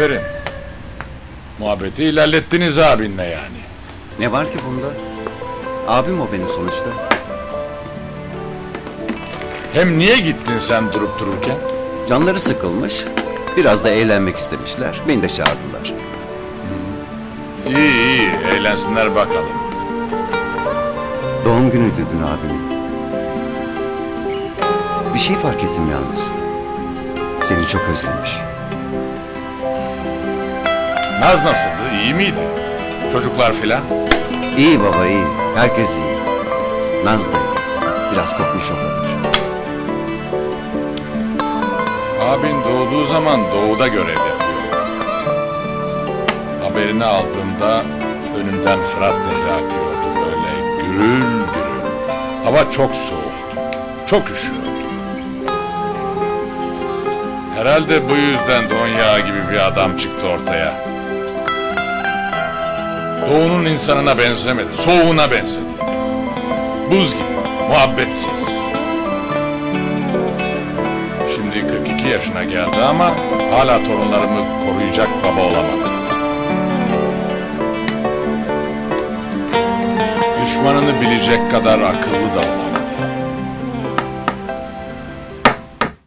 Aferin. Muhabbeti ilerlettiniz abinle yani. Ne var ki bunda? Abim o benim sonuçta. Hem niye gittin sen durup dururken? Canları sıkılmış. Biraz da eğlenmek istemişler. Beni de çağırdılar. İyi iyi eğlensinler bakalım. Doğum günüydü dün abimin. Bir şey fark ettim yalnız. Seni çok özlemiş. Naz nasıldı? İyi miydi? Çocuklar filan? İyi baba iyi. Herkes iyi. Naz da iyi. Biraz kopmuş o kadar. Abin doğduğu zaman doğuda görev yapıyor. Haberini aldığımda önümden Fırat Nehri akıyordu böyle gürül gürül. Hava çok soğuktu. Çok üşüyordu. Herhalde bu yüzden don yağı gibi bir adam çıktı ortaya. Doğunun insanına benzemedi, soğuğuna benzedi. Buz gibi, muhabbetsiz. Şimdi 42 yaşına geldi ama hala torunlarımı koruyacak baba olamadı. Düşmanını bilecek kadar akıllı da olamaz.